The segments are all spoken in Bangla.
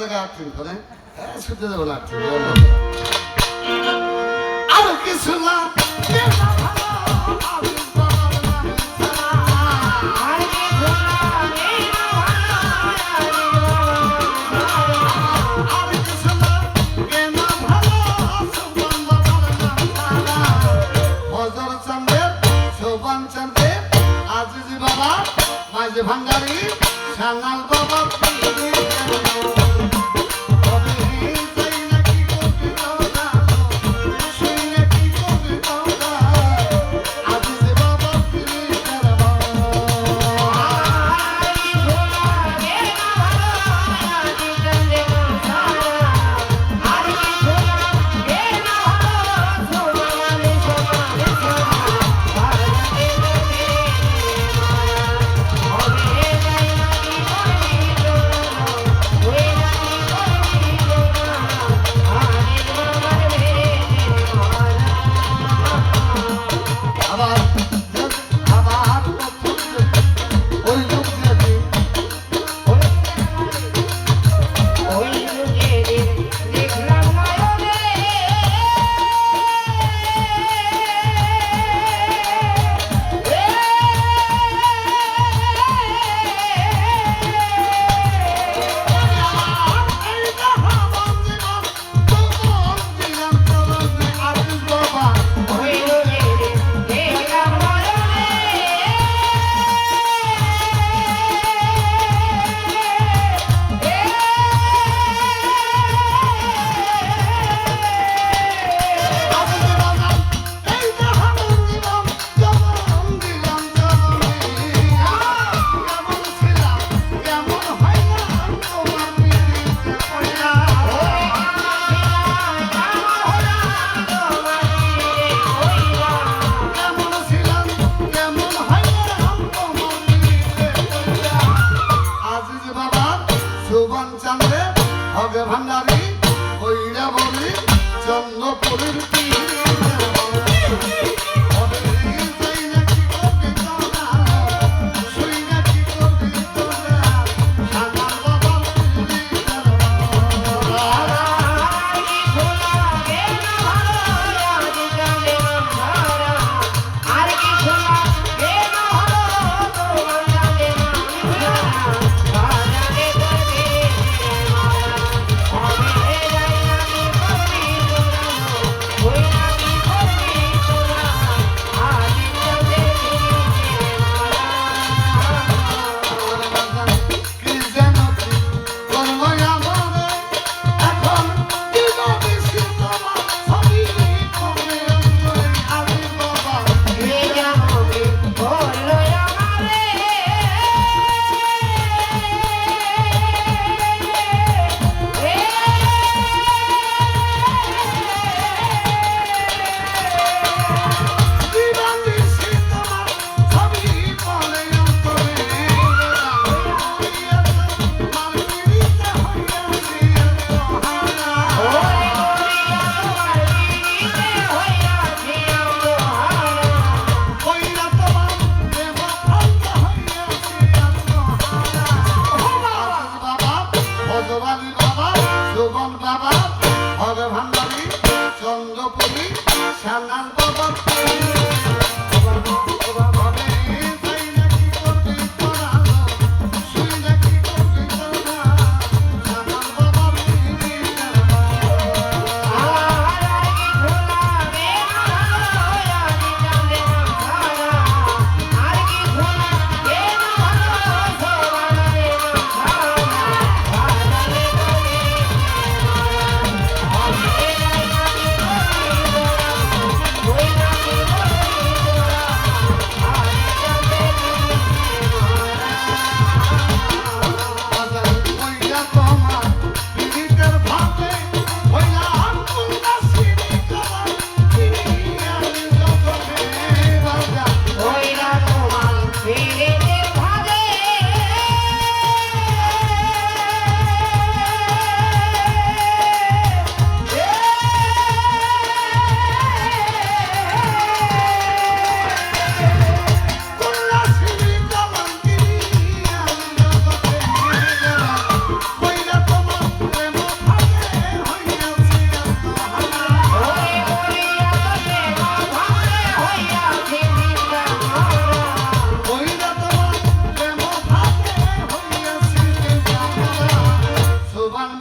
জায়গায় আটকিন করে শুতে যাব না আটকিন আরও কিছু না।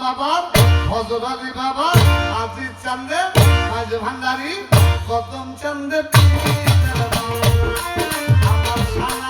বাবার হজর আলী বাবা আজিজ চান্দের আজ ভান্ডারি কদম চান্দের আমার